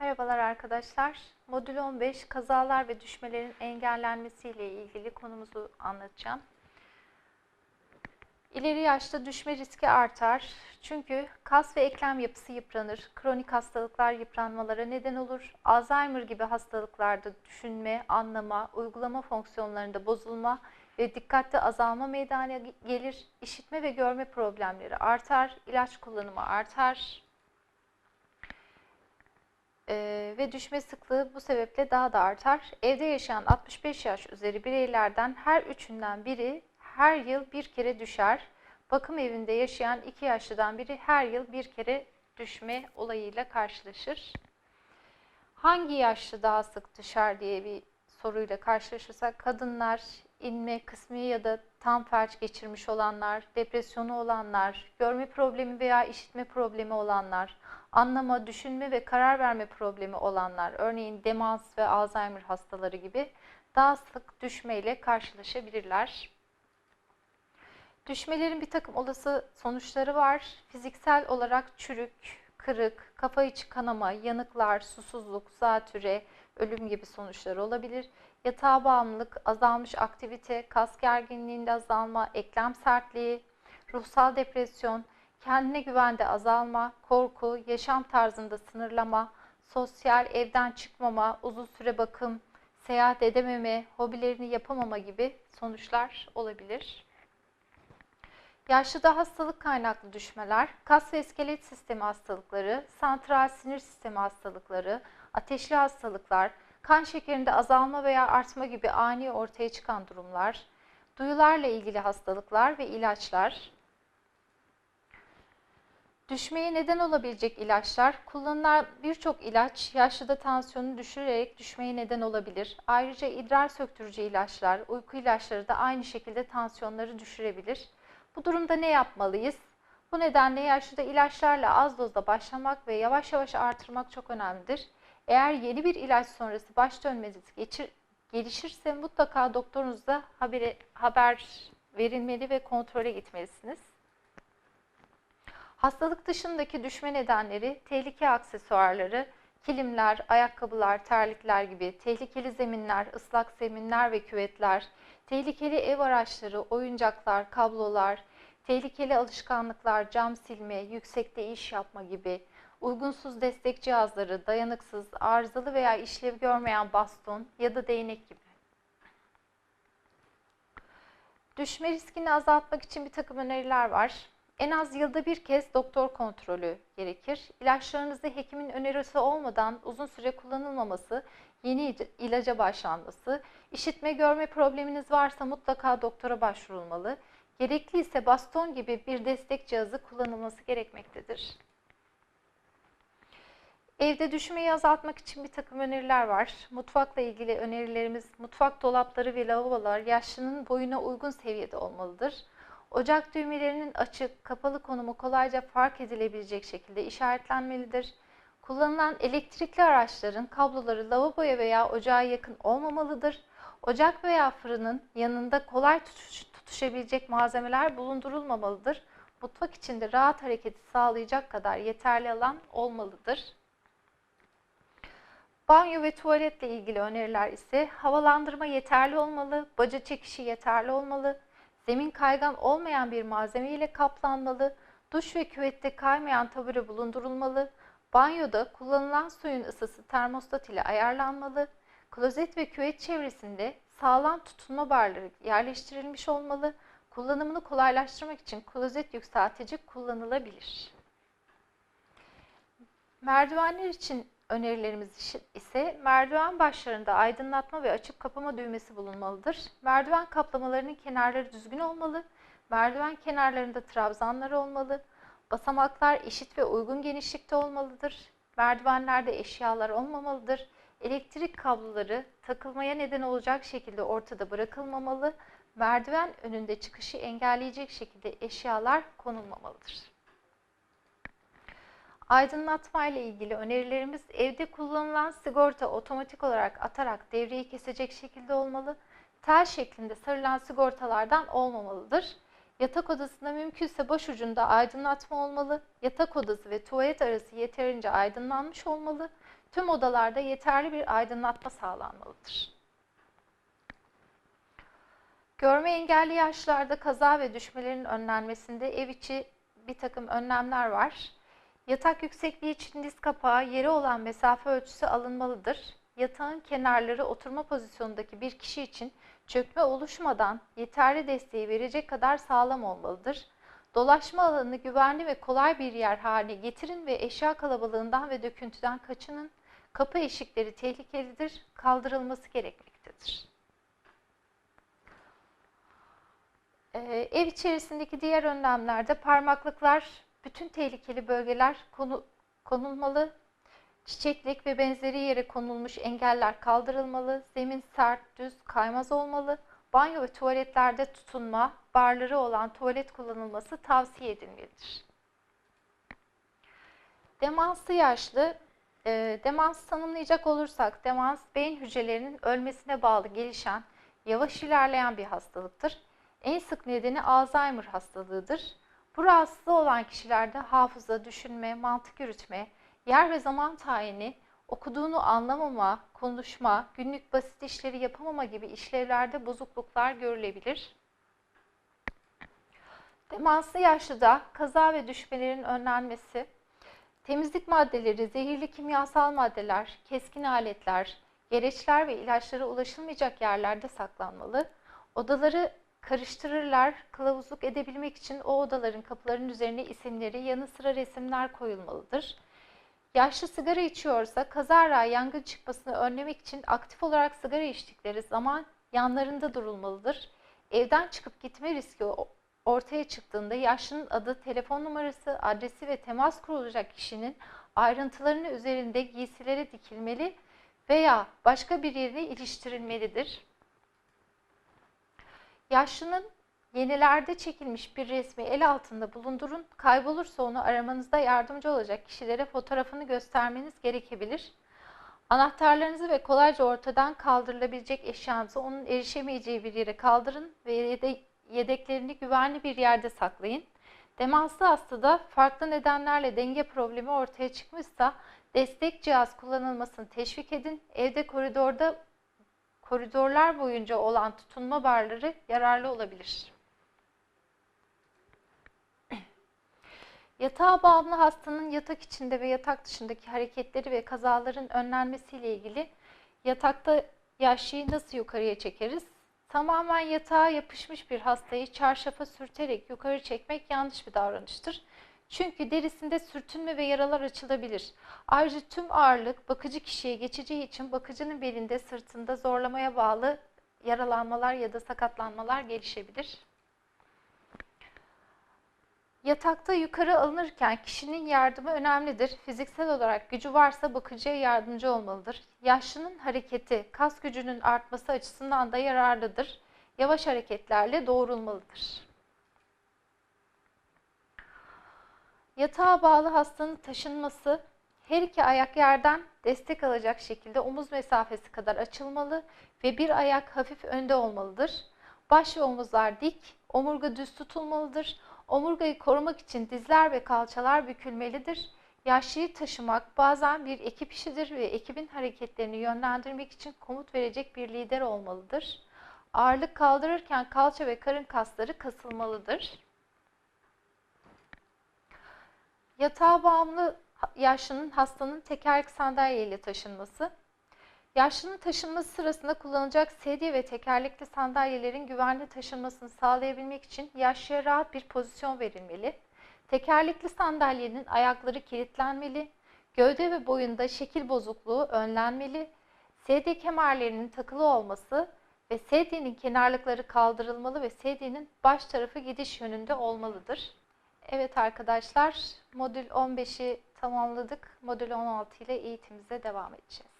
Merhabalar arkadaşlar. Modül 15 kazalar ve düşmelerin engellenmesi ile ilgili konumuzu anlatacağım. İleri yaşta düşme riski artar. Çünkü kas ve eklem yapısı yıpranır. Kronik hastalıklar yıpranmalara neden olur. Alzheimer gibi hastalıklarda düşünme, anlama, uygulama fonksiyonlarında bozulma ve dikkatte azalma meydana gelir. İşitme ve görme problemleri artar. İlaç kullanımı artar. Ee, ve düşme sıklığı bu sebeple daha da artar. Evde yaşayan 65 yaş üzeri bireylerden her üçünden biri her yıl bir kere düşer. Bakım evinde yaşayan 2 yaşlıdan biri her yıl bir kere düşme olayıyla karşılaşır. Hangi yaşlı daha sık düşer diye bir soruyla karşılaşırsak kadınlar, inme, kısmi ya da tam felç geçirmiş olanlar, depresyonu olanlar, görme problemi veya işitme problemi olanlar, anlama, düşünme ve karar verme problemi olanlar, örneğin demans ve Alzheimer hastaları gibi daha sık düşmeyle karşılaşabilirler. Düşmelerin bir takım olası sonuçları var. Fiziksel olarak çürük, kırık, kafa içi kanama, yanıklar, susuzluk, zatüre, ölüm gibi sonuçları olabilir. Yatağa bağımlılık, azalmış aktivite, kas gerginliğinde azalma, eklem sertliği, ruhsal depresyon, kendine güvende azalma, korku, yaşam tarzında sınırlama, sosyal evden çıkmama, uzun süre bakım, seyahat edememe, hobilerini yapamama gibi sonuçlar olabilir. Yaşlıda hastalık kaynaklı düşmeler, kas ve iskelet sistemi hastalıkları, santral sinir sistemi hastalıkları, ateşli hastalıklar, kan şekerinde azalma veya artma gibi ani ortaya çıkan durumlar, duyularla ilgili hastalıklar ve ilaçlar, Düşmeye neden olabilecek ilaçlar, kullanılan birçok ilaç yaşlıda tansiyonu düşürerek düşmeye neden olabilir. Ayrıca idrar söktürücü ilaçlar, uyku ilaçları da aynı şekilde tansiyonları düşürebilir. Bu durumda ne yapmalıyız? Bu nedenle yaşlıda ilaçlarla az dozda başlamak ve yavaş yavaş artırmak çok önemlidir. Eğer yeni bir ilaç sonrası baş dönmeniz geçir, gelişirse mutlaka doktorunuzda haberi, haber verilmeli ve kontrole gitmelisiniz. Hastalık dışındaki düşme nedenleri tehlike aksesuarları, kilimler, ayakkabılar, terlikler gibi tehlikeli zeminler, ıslak zeminler ve küvetler, tehlikeli ev araçları, oyuncaklar, kablolar, tehlikeli alışkanlıklar, cam silme, yüksekte iş yapma gibi, uygunsuz destek cihazları, dayanıksız, arızalı veya işlev görmeyen baston ya da değnek gibi. Düşme riskini azaltmak için bir takım öneriler var. En az yılda bir kez doktor kontrolü gerekir. İlaçlarınızı hekimin önerisi olmadan uzun süre kullanılmaması, yeni ilaca başlanması, işitme görme probleminiz varsa mutlaka doktora başvurulmalı. Gerekli ise baston gibi bir destek cihazı kullanılması gerekmektedir. Evde düşmeyi azaltmak için bir takım öneriler var. Mutfakla ilgili önerilerimiz mutfak dolapları ve lavabolar yaşlının boyuna uygun seviyede olmalıdır. Ocak düğmelerinin açık, kapalı konumu kolayca fark edilebilecek şekilde işaretlenmelidir. Kullanılan elektrikli araçların kabloları lavaboya veya ocağa yakın olmamalıdır. Ocak veya fırının yanında kolay tutuş, tutuşabilecek malzemeler bulundurulmamalıdır. Mutfak içinde rahat hareketi sağlayacak kadar yeterli alan olmalıdır. Banyo ve tuvaletle ilgili öneriler ise havalandırma yeterli olmalı, baca çekişi yeterli olmalı, zemin kaygan olmayan bir malzeme ile kaplanmalı, duş ve küvette kaymayan tabure bulundurulmalı, banyoda kullanılan suyun ısısı termostat ile ayarlanmalı, klozet ve küvet çevresinde sağlam tutunma barları yerleştirilmiş olmalı, kullanımını kolaylaştırmak için klozet yükseltici kullanılabilir. Merdivenler için önerilerimiz ise merdiven başlarında aydınlatma ve açıp kapama düğmesi bulunmalıdır. Merdiven kaplamalarının kenarları düzgün olmalı. Merdiven kenarlarında trabzanlar olmalı. Basamaklar eşit ve uygun genişlikte olmalıdır. Merdivenlerde eşyalar olmamalıdır. Elektrik kabloları takılmaya neden olacak şekilde ortada bırakılmamalı. Merdiven önünde çıkışı engelleyecek şekilde eşyalar konulmamalıdır. Aydınlatma ile ilgili önerilerimiz evde kullanılan sigorta otomatik olarak atarak devreyi kesecek şekilde olmalı. Tel şeklinde sarılan sigortalardan olmamalıdır. Yatak odasında mümkünse başucunda aydınlatma olmalı. Yatak odası ve tuvalet arası yeterince aydınlanmış olmalı. Tüm odalarda yeterli bir aydınlatma sağlanmalıdır. Görme engelli yaşlılarda kaza ve düşmelerin önlenmesinde ev içi bir takım önlemler var. Yatak yüksekliği için diz kapağı yere olan mesafe ölçüsü alınmalıdır. Yatağın kenarları oturma pozisyonundaki bir kişi için çökme oluşmadan yeterli desteği verecek kadar sağlam olmalıdır. Dolaşma alanını güvenli ve kolay bir yer haline getirin ve eşya kalabalığından ve döküntüden kaçının. Kapı eşikleri tehlikelidir, kaldırılması gerekmektedir. Ee, ev içerisindeki diğer önlemlerde parmaklıklar, bütün tehlikeli bölgeler konu, konulmalı, çiçeklik ve benzeri yere konulmuş engeller kaldırılmalı, zemin sert, düz, kaymaz olmalı, banyo ve tuvaletlerde tutunma, barları olan tuvalet kullanılması tavsiye edilmelidir. Demanslı yaşlı, e, demans tanımlayacak olursak, demans beyin hücrelerinin ölmesine bağlı gelişen, yavaş ilerleyen bir hastalıktır. En sık nedeni Alzheimer hastalığıdır. Bu rahatsızlığı olan kişilerde hafıza, düşünme, mantık yürütme, yer ve zaman tayini, okuduğunu anlamama, konuşma, günlük basit işleri yapamama gibi işlevlerde bozukluklar görülebilir. Demanslı yaşlıda kaza ve düşmelerin önlenmesi, temizlik maddeleri, zehirli kimyasal maddeler, keskin aletler, gereçler ve ilaçlara ulaşılmayacak yerlerde saklanmalı. Odaları karıştırırlar. Kılavuzluk edebilmek için o odaların kapılarının üzerine isimleri yanı sıra resimler koyulmalıdır. Yaşlı sigara içiyorsa kazara yangın çıkmasını önlemek için aktif olarak sigara içtikleri zaman yanlarında durulmalıdır. Evden çıkıp gitme riski ortaya çıktığında yaşlının adı, telefon numarası, adresi ve temas kurulacak kişinin ayrıntılarını üzerinde giysilere dikilmeli veya başka bir yerine iliştirilmelidir. Yaşlının yenilerde çekilmiş bir resmi el altında bulundurun. Kaybolursa onu aramanızda yardımcı olacak kişilere fotoğrafını göstermeniz gerekebilir. Anahtarlarınızı ve kolayca ortadan kaldırılabilecek eşyanızı onun erişemeyeceği bir yere kaldırın ve yedeklerini güvenli bir yerde saklayın. Demanslı hastada farklı nedenlerle denge problemi ortaya çıkmışsa destek cihaz kullanılmasını teşvik edin. Evde koridorda koridorlar boyunca olan tutunma barları yararlı olabilir. Yatağa bağımlı hastanın yatak içinde ve yatak dışındaki hareketleri ve kazaların önlenmesiyle ilgili yatakta yaşlıyı nasıl yukarıya çekeriz? Tamamen yatağa yapışmış bir hastayı çarşafa sürterek yukarı çekmek yanlış bir davranıştır. Çünkü derisinde sürtünme ve yaralar açılabilir. Ayrıca tüm ağırlık bakıcı kişiye geçeceği için bakıcının belinde, sırtında zorlamaya bağlı yaralanmalar ya da sakatlanmalar gelişebilir. Yatakta yukarı alınırken kişinin yardımı önemlidir. Fiziksel olarak gücü varsa bakıcıya yardımcı olmalıdır. Yaşlının hareketi kas gücünün artması açısından da yararlıdır. Yavaş hareketlerle doğrulmalıdır. Yatağa bağlı hastanın taşınması her iki ayak yerden destek alacak şekilde omuz mesafesi kadar açılmalı ve bir ayak hafif önde olmalıdır. Baş ve omuzlar dik, omurga düz tutulmalıdır. Omurgayı korumak için dizler ve kalçalar bükülmelidir. Yaşlıyı taşımak bazen bir ekip işidir ve ekibin hareketlerini yönlendirmek için komut verecek bir lider olmalıdır. Ağırlık kaldırırken kalça ve karın kasları kasılmalıdır. Yatağa bağımlı yaşlının hastanın tekerlek sandalyeyle taşınması. Yaşlının taşınması sırasında kullanılacak sedye ve tekerlekli sandalyelerin güvenli taşınmasını sağlayabilmek için yaşlıya rahat bir pozisyon verilmeli. Tekerlekli sandalyenin ayakları kilitlenmeli, gövde ve boyunda şekil bozukluğu önlenmeli, sedye kemerlerinin takılı olması ve sedyenin kenarlıkları kaldırılmalı ve sedyenin baş tarafı gidiş yönünde olmalıdır. Evet arkadaşlar, modül 15'i tamamladık. Modül 16 ile eğitimimize devam edeceğiz.